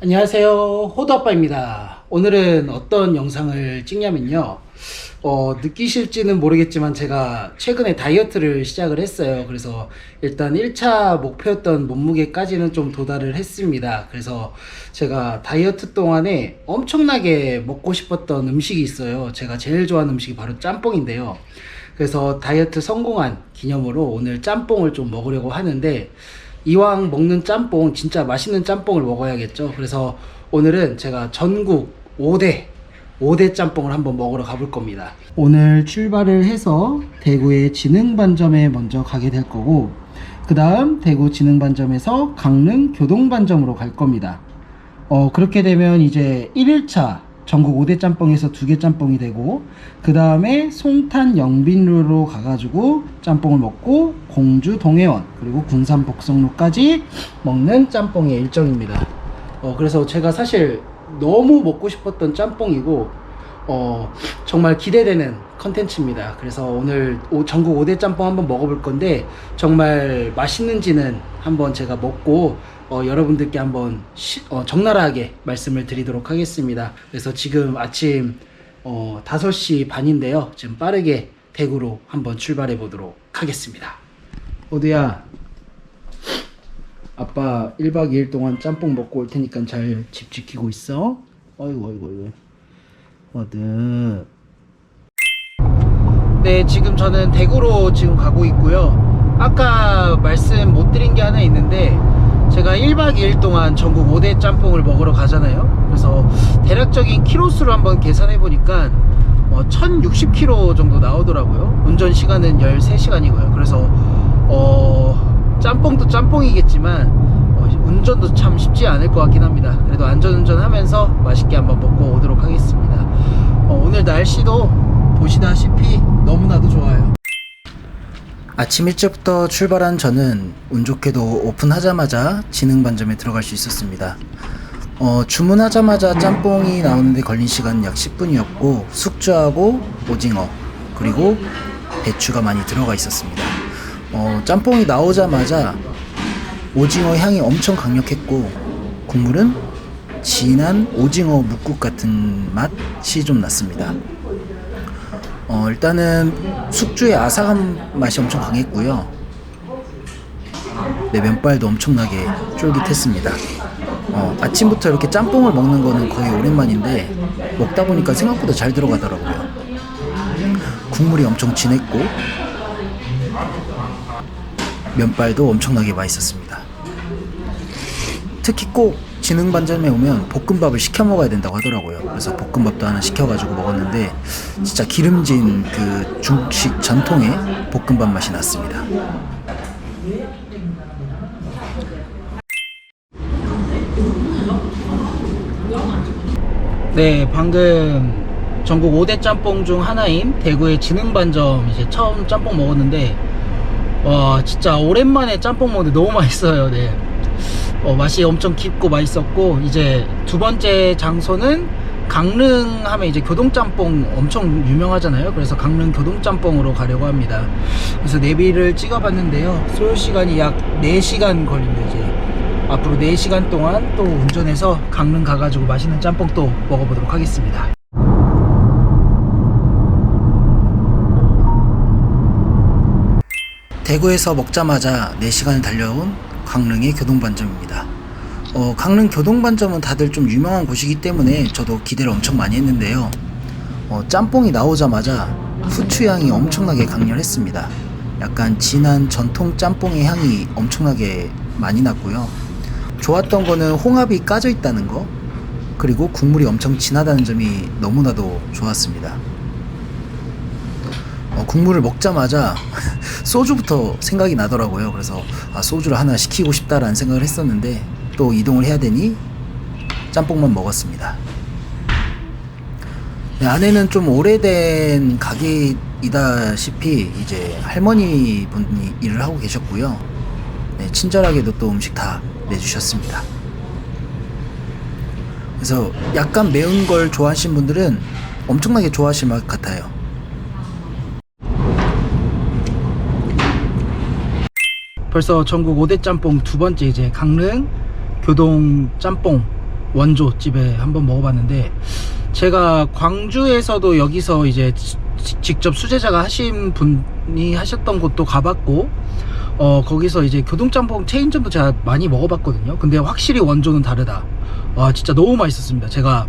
안녕하세요. 호두아빠입니다. 오늘은 어떤 영상을 찍냐면요. 어, 느끼실지는 모르겠지만 제가 최근에 다이어트를 시작을 했어요. 그래서 일단 1차 목표였던 몸무게까지는 좀 도달을 했습니다. 그래서 제가 다이어트 동안에 엄청나게 먹고 싶었던 음식이 있어요. 제가 제일 좋아하는 음식이 바로 짬뽕인데요. 그래서 다이어트 성공한 기념으로 오늘 짬뽕을 좀 먹으려고 하는데 이왕 먹는 짬뽕 진짜 맛있는 짬뽕을 먹어야겠죠. 그래서 오늘은 제가 전국 5대 5대 짬뽕을 한번 먹으러 가볼 겁니다. 오늘 출발을 해서 대구의 진흥반점에 먼저 가게 될 거고 그 다음 대구 진흥반점에서 강릉 교동반점으로 갈 겁니다. 어, 그렇게 되면 이제 1일차 전국 5대 짬뽕에서 2개 짬뽕이 되고, 그 다음에 송탄 영빈루로 가가지고 짬뽕을 먹고, 공주 동해원, 그리고 군산 복성루까지 먹는 짬뽕의 일정입니다. 어, 그래서 제가 사실 너무 먹고 싶었던 짬뽕이고, 어, 정말 기대되는 컨텐츠입니다. 그래서 오늘 오- 전국 5대 짬뽕 한번 먹어볼 건데, 정말 맛있는지는 한번 제가 먹고, 어, 여러분들께 한번 시- 어, 적나라하게 말씀을 드리도록 하겠습니다. 그래서 지금 아침 어, 5시 반인데요. 지금 빠르게 대구로 한번 출발해 보도록 하겠습니다. 어디야? 아빠 1박 2일 동안 짬뽕 먹고 올 테니까 잘 집 지키고 있어. 어이구 어이구 어이구. 어드. 네, 지금 저는 대구로 지금 가고 있고요. 아까 말씀 못 드린 게 하나 있는데 제가 1박 2일 동안 전국 5대 짬뽕을 먹으러 가잖아요. 그래서 대략적인 키로수를 한번 계산해 보니까 어, 1060km 정도 나오더라고요. 운전 시간은 13시간이고요. 그래서 어, 짬뽕도 짬뽕이겠지만 어, 운전도 참 쉽지 않을 것 같긴 합니다. 그래도 안전운전 하면서 맛있게 한번 먹고 오도록 하겠습니다. 어, 오늘 날씨도 보시다시피 너무나도 좋아요. 아침 일찍부터 출발한 저는 운 좋게도 오픈하자마자 진흥 반점에 들어갈 수 있었습니다. 어, 주문하자마자 짬뽕이 나오는데 걸린 시간은 약 10분이었고 숙주하고 오징어 그리고 배추가 많이 들어가 있었습니다. 어, 짬뽕이 나오자마자 오징어 향이 엄청 강력했고 국물은 진한 오징어 묵국 같은 맛이 좀 났습니다. 어, 일단은 숙주의 아삭한 맛이 엄청 강했고요. 네, 면발도 엄청나게 쫄깃했습니다. 어, 아침부터 이렇게 짬뽕을 먹는 거는 거의 오랜만인데 먹다 보니까 생각보다 잘 들어가더라고요. 국물이 엄청 진했고 면발도 엄청나게 맛있었습니다. 특히 꼭 진흥반점에 오면 볶음밥을 시켜 먹어야 된다고 하더라고요. 그래서 볶음밥도 하나 시켜가지고 먹었는데 진짜 기름진 그 중식 전통의 볶음밥 맛이 났습니다. 네, 방금 전국 5대 짬뽕 중 하나인 대구의 진흥반점 이제 처음 짬뽕 먹었는데 와 진짜 오랜만에 짬뽕 먹는데 너무 맛있어요. 네. 어, 맛이 엄청 깊고 맛있었고 이제 두 번째 장소는 강릉 하면 이제 교동짬뽕 엄청 유명하잖아요. 그래서 강릉 교동짬뽕으로 가려고 합니다. 그래서 내비를 찍어봤는데요. 소요 시간이 약 4시간 걸립니다. 이제 앞으로 4시간 동안 또 운전해서 강릉 가가지고 맛있는 짬뽕 또 먹어보도록 하겠습니다. 대구에서 먹자마자 4시간을 달려온 강릉의 교동반점입니다. 어, 강릉 교동반점은 다들 좀 유명한 곳이기 때문에 저도 기대를 엄청 많이 했는데요. 어, 짬뽕이 나오자마자 후추 향이 엄청나게 강렬했습니다. 약간 진한 전통 짬뽕의 향이 엄청나게 많이 났고요. 좋았던 거는 홍합이 까져 있다는 거, 그리고 국물이 엄청 진하다는 점이 너무나도 좋았습니다. 어, 국물을 먹자마자 소주부터 생각이 나더라고요. 그래서 아, 소주를 하나 시키고 싶다라는 생각을 했었는데 또 이동을 해야 되니 짬뽕만 먹었습니다. 네, 안에는 좀 오래된 가게이다시피 이제 할머니 분이 일을 하고 계셨고요. 네, 친절하게도 또 음식 다 내주셨습니다. 그래서 약간 매운 걸 좋아하시는 분들은 엄청나게 좋아하실 것 같아요. 벌써 전국 5대 짬뽕 두 번째 이제 강릉 교동 짬뽕 원조 집에 한번 먹어봤는데 제가 광주에서도 여기서 이제 지- 직접 수제자가 하신 분이 하셨던 곳도 가봤고 어 거기서 이제 교동짬뽕 체인점도 제가 많이 먹어봤거든요. 근데 확실히 원조는 다르다. 와 진짜 너무 맛있었습니다. 제가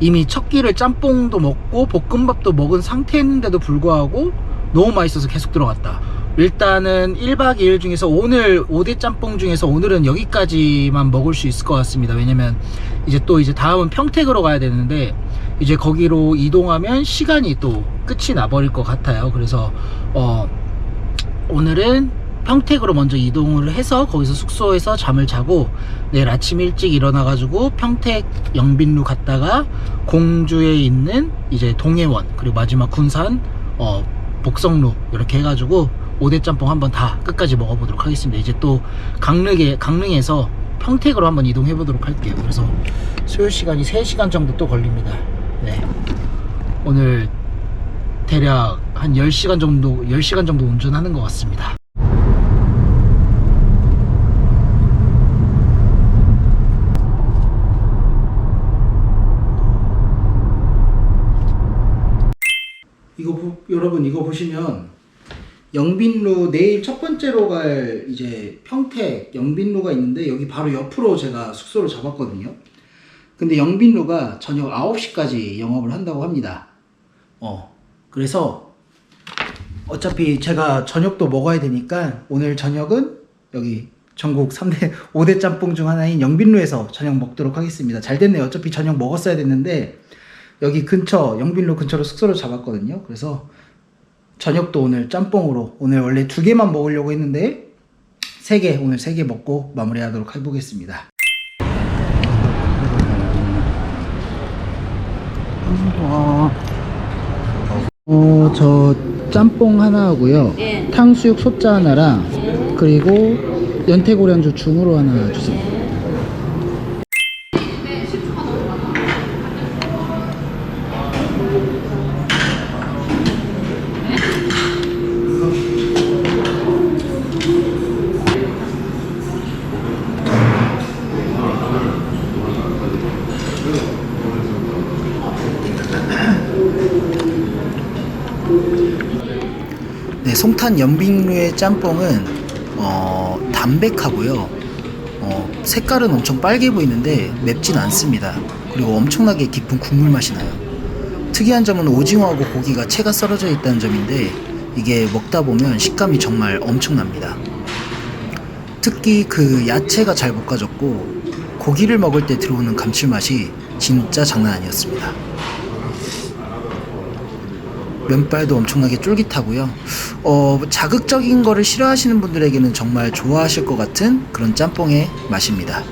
이미 첫 끼를 짬뽕도 먹고 볶음밥도 먹은 상태인데도 불구하고 너무 맛있어서 계속 들어갔다 일단은 1박 2일 중에서 오늘 5대 짬뽕 중에서 오늘은 여기까지만 먹을 수 있을 것 같습니다. 왜냐면 이제 또 이제 다음은 평택으로 가야 되는데 이제 거기로 이동하면 시간이 또 끝이 나버릴 것 같아요. 그래서 어 오늘은 평택으로 먼저 이동을 해서 거기서 숙소에서 잠을 자고 내일 아침 일찍 일어나 가지고 평택 영빈루 갔다가 공주에 있는 이제 동해원 그리고 마지막 군산 어 복성루 이렇게 해가지고 오대 짬뽕 한번 다 끝까지 먹어보도록 하겠습니다. 이제 또 강릉에 강릉에서 평택으로 한번 이동해 보도록 할게요. 그래서 소요 시간이 3시간 정도 또 걸립니다. 네. 오늘 대략 한 10시간 정도 10시간 정도 운전하는 것 같습니다. 이거 보- 여러분 이거 보시면 영빈루 내일 첫 번째로 갈 이제 평택 영빈루가 있는데 여기 바로 옆으로 제가 숙소를 잡았거든요. 근데 영빈루가 저녁 9시까지 영업을 한다고 합니다. 어. 그래서 어차피 제가 저녁도 먹어야 되니까 오늘 저녁은 여기 전국 3대 5대 짬뽕 중 하나인 영빈루에서 저녁 먹도록 하겠습니다. 잘 됐네요. 어차피 저녁 먹었어야 됐는데 여기 근처 영빈로 근처로 숙소를 잡았거든요. 그래서 저녁도 오늘 짬뽕으로 오늘 원래 두 개만 먹으려고 했는데 세 개 오늘 세 개 먹고 마무리하도록 해보겠습니다. 어, 저 짬뽕 하나 하고요. 예. 탕수육 소자 하나랑 그리고 연태고량주 중으로 하나 주세요. 네, 송탄 연빙루의 짬뽕은 어, 담백하고요. 어, 색깔은 엄청 빨개 보이는데 맵진 않습니다. 그리고 엄청나게 깊은 국물 맛이 나요. 특이한 점은 오징어하고 고기가 채가 썰어져 있다는 점인데 이게 먹다 보면 식감이 정말 엄청납니다. 특히 그 야채가 잘 볶아졌고 고기를 먹을 때 들어오는 감칠맛이 진짜 장난 아니었습니다. 면발도 엄청나게 쫄깃하고요. 어, 자극적인 거를 싫어하시는 분들에게는 정말 좋아하실 것 같은 그런 짬뽕의 맛입니다.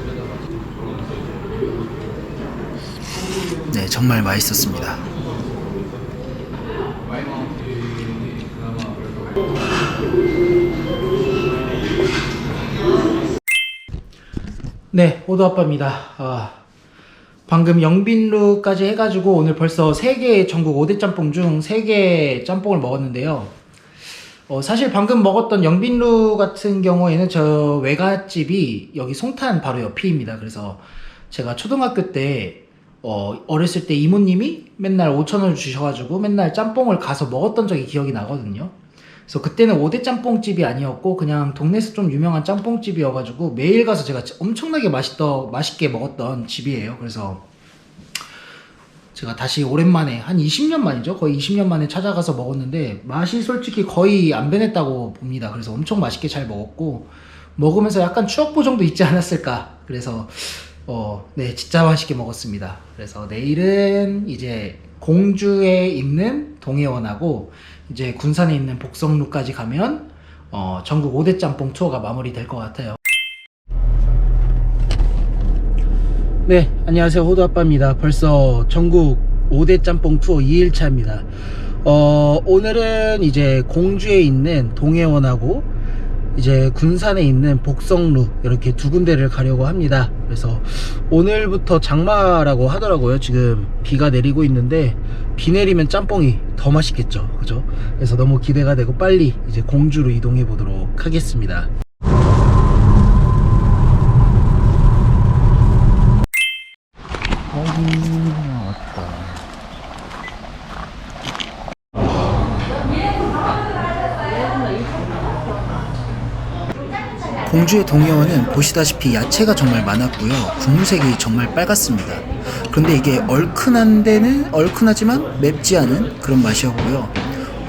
네, 정말 맛있었습니다. 네, 호두 아빠입니다. 아, 방금 영빈루까지 해가지고 오늘 벌써 3개 전국 5대 짬뽕 중 3개 짬뽕을 먹었는데요. 어, 사실 방금 먹었던 영빈루 같은 경우에는 저 외갓집이 여기 송탄 바로 옆입니다. 그래서 제가 초등학교 때 어, 어렸을 때 이모님이 맨날 5천원을 주셔가지고 맨날 짬뽕을 가서 먹었던 적이 기억이 나거든요. 그래서 그때는 5대 짬뽕집이 아니었고 그냥 동네에서 좀 유명한 짬뽕집이어가지고 매일 가서 제가 엄청나게 맛있더, 맛있게 먹었던 집이에요. 그래서 제가 다시 오랜만에 한 20년 만이죠. 거의 20년 만에 찾아가서 먹었는데 맛이 솔직히 거의 안 변했다고 봅니다. 그래서 엄청 맛있게 잘 먹었고 먹으면서 약간 추억 보정도 있지 않았을까. 그래서 어, 네, 진짜 맛있게 먹었습니다. 그래서 내일은 이제 공주에 있는 동해원하고 이제 군산에 있는 복성루까지 가면 어, 전국 5대 짬뽕 투어가 마무리될 것 같아요. 네, 안녕하세요. 호두 아빠입니다. 벌써 전국 5대 짬뽕 투어 2일차입니다. 어, 오늘은 이제 공주에 있는 동해원하고 이제 군산에 있는 복성루 이렇게 두 군데를 가려고 합니다. 그래서 오늘부터 장마라고 하더라고요. 지금 비가 내리고 있는데 비 내리면 짬뽕이 더 맛있겠죠. 그죠? 그래서 너무 기대가 되고 빨리 이제 공주로 이동해 보도록 하겠습니다. 공주의 동해원은 보시다시피 야채가 정말 많았고요. 국물색이 정말 빨갛습니다. 그런데 이게 얼큰한 데는 얼큰하지만 맵지 않은 그런 맛이었고요.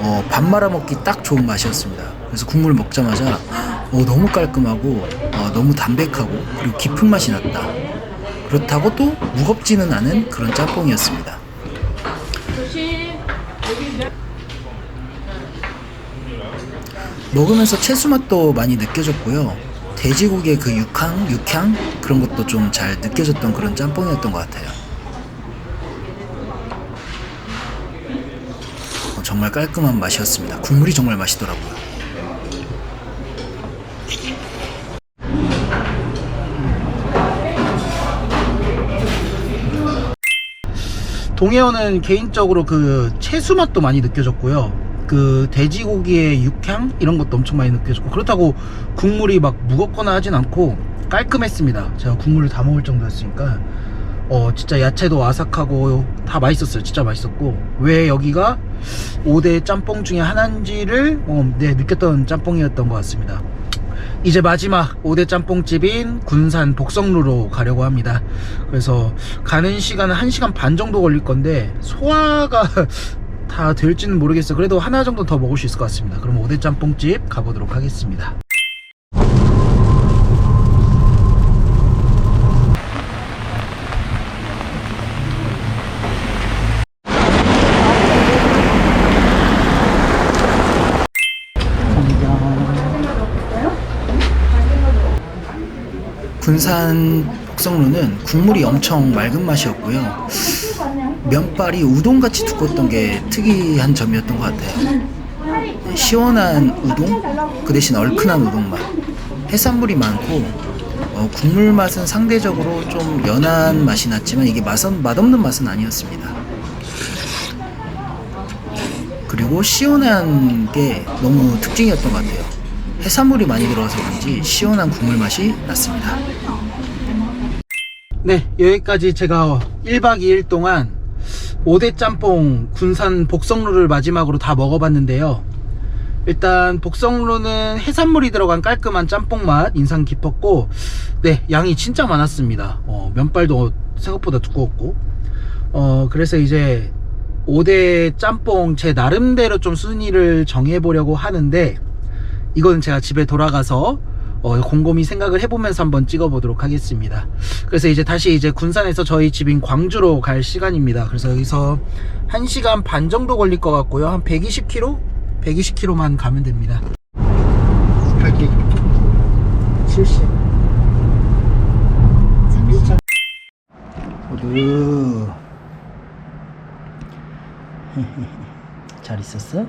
어, 밥 말아 먹기 딱 좋은 맛이었습니다. 그래서 국물 먹자마자 어, 너무 깔끔하고 어, 너무 담백하고 그리고 깊은 맛이 났다. 그렇다고 또 무겁지는 않은 그런 짬뽕이었습니다. 먹으면서 채수 맛도 많이 느껴졌고요. 돼지고기의 그 육향, 육향 그런 것도 좀 잘 느껴졌던 그런 짬뽕이었던 것 같아요. 어, 정말 깔끔한 맛이었습니다. 국물이 정말 맛있더라고요. 동해어는 개인적으로 그 채수 맛도 많이 느껴졌고요. 그 돼지고기의 육향 이런 것도 엄청 많이 느껴졌고 그렇다고 국물이 막 무겁거나 하진 않고 깔끔했습니다. 제가 국물을 다 먹을 정도였으니까 어 진짜 야채도 아삭하고 다 맛있었어요. 진짜 맛있었고 왜 여기가 5대 짬뽕 중에 하나인지를 어, 네, 느꼈던 짬뽕이었던 것 같습니다. 이제 마지막 5대 짬뽕집인 군산 복성루로 가려고 합니다. 그래서 가는 시간은 1시간 반 정도 걸릴 건데 소화가 다 될지는 모르겠어요. 그래도 하나 정도 더 먹을 수 있을 것 같습니다. 그럼 5대 짬뽕집 가보도록 하겠습니다. 군산 복성루는 국물이 엄청 맑은 맛이었고요. 면발이 우동같이 두껍던 게 특이한 점이었던 것 같아요. 시원한 우동, 그 대신 얼큰한 우동 맛. 해산물이 많고, 어, 국물 맛은 상대적으로 좀 연한 맛이 났지만 이게 맛은, 맛없는 맛은 아니었습니다. 그리고 시원한 게 너무 특징이었던 것 같아요. 해산물이 많이 들어가서 그런지 시원한 국물 맛이 났습니다. 네, 여기까지 제가 1박 2일 동안 5대 짬뽕 군산 복성루를 마지막으로 다 먹어봤는데요. 일단 복성루는 해산물이 들어간 깔끔한 짬뽕 맛 인상 깊었고, 네, 양이 진짜 많았습니다. 어, 면발도 생각보다 두꺼웠고, 어, 그래서 이제 5대 짬뽕 제 나름대로 좀 순위를 정해보려고 하는데, 이거는 제가 집에 돌아가서 어, 곰곰이 생각을 해보면서 한번 찍어보도록 하겠습니다. 그래서 이제 다시 이제 군산에서 저희 집인 광주로 갈 시간입니다. 그래서 여기서 1시간 반 정도 걸릴 것 같고요. 한 120km? 120km만 가면 됩니다. 갈기 70. 모두 잘 있었어?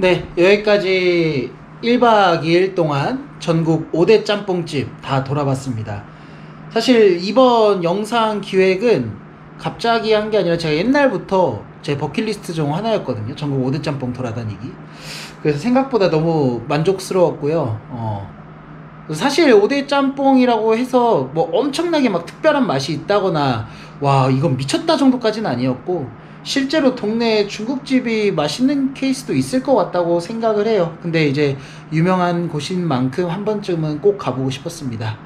네, 여기까지 1박 2일 동안 전국 5대 짬뽕집 다 돌아봤습니다. 사실 이번 영상 기획은 갑자기 한 게 아니라 제가 옛날부터 제 버킷리스트 중 하나였거든요. 전국 5대 짬뽕 돌아다니기. 그래서 생각보다 너무 만족스러웠고요. 어. 사실 5대 짬뽕이라고 해서 뭐 엄청나게 막 특별한 맛이 있다거나 와 이건 미쳤다 정도까지는 아니었고 실제로 동네 중국집이 맛있는 케이스도 있을 것 같다고 생각을 해요. 근데 이제 유명한 곳인 만큼 한 번쯤은 꼭 가보고 싶었습니다.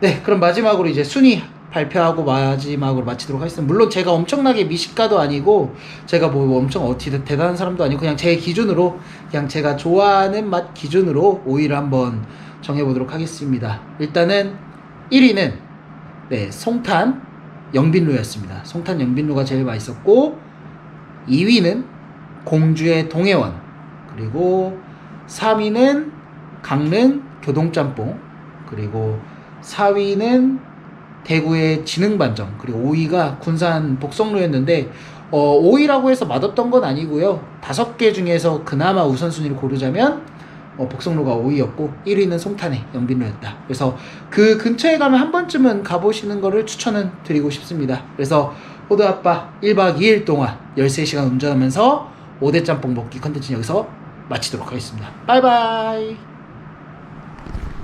네, 그럼 마지막으로 이제 순위 발표하고 마지막으로 마치도록 하겠습니다. 물론 제가 엄청나게 미식가도 아니고 제가 뭐 엄청 어티 대단한 사람도 아니고 그냥 제 기준으로 그냥 제가 좋아하는 맛 기준으로 5위를 한번 정해보도록 하겠습니다. 일단은 1위는 네, 송탄 영빈루였습니다. 송탄 영빈루가 제일 맛있었고 2위는 공주의 동해원 그리고 3위는 강릉 교동짬뽕 그리고 4위는 대구의 진흥반점 그리고 5위가 군산 복성로였는데 어, 5위라고 해서 맛없던 건 아니고요. 다섯 개 중에서 그나마 우선순위를 고르자면 어, 복성로가 5위였고 1위는 송탄의 영빈로였다. 그래서 그 근처에 가면 한 번쯤은 가보시는 거를 추천은 드리고 싶습니다. 그래서 호두아빠 1박 2일 동안 13시간 운전하면서 5대 짬뽕 먹기 컨텐츠 여기서 마치도록 하겠습니다. 바이바이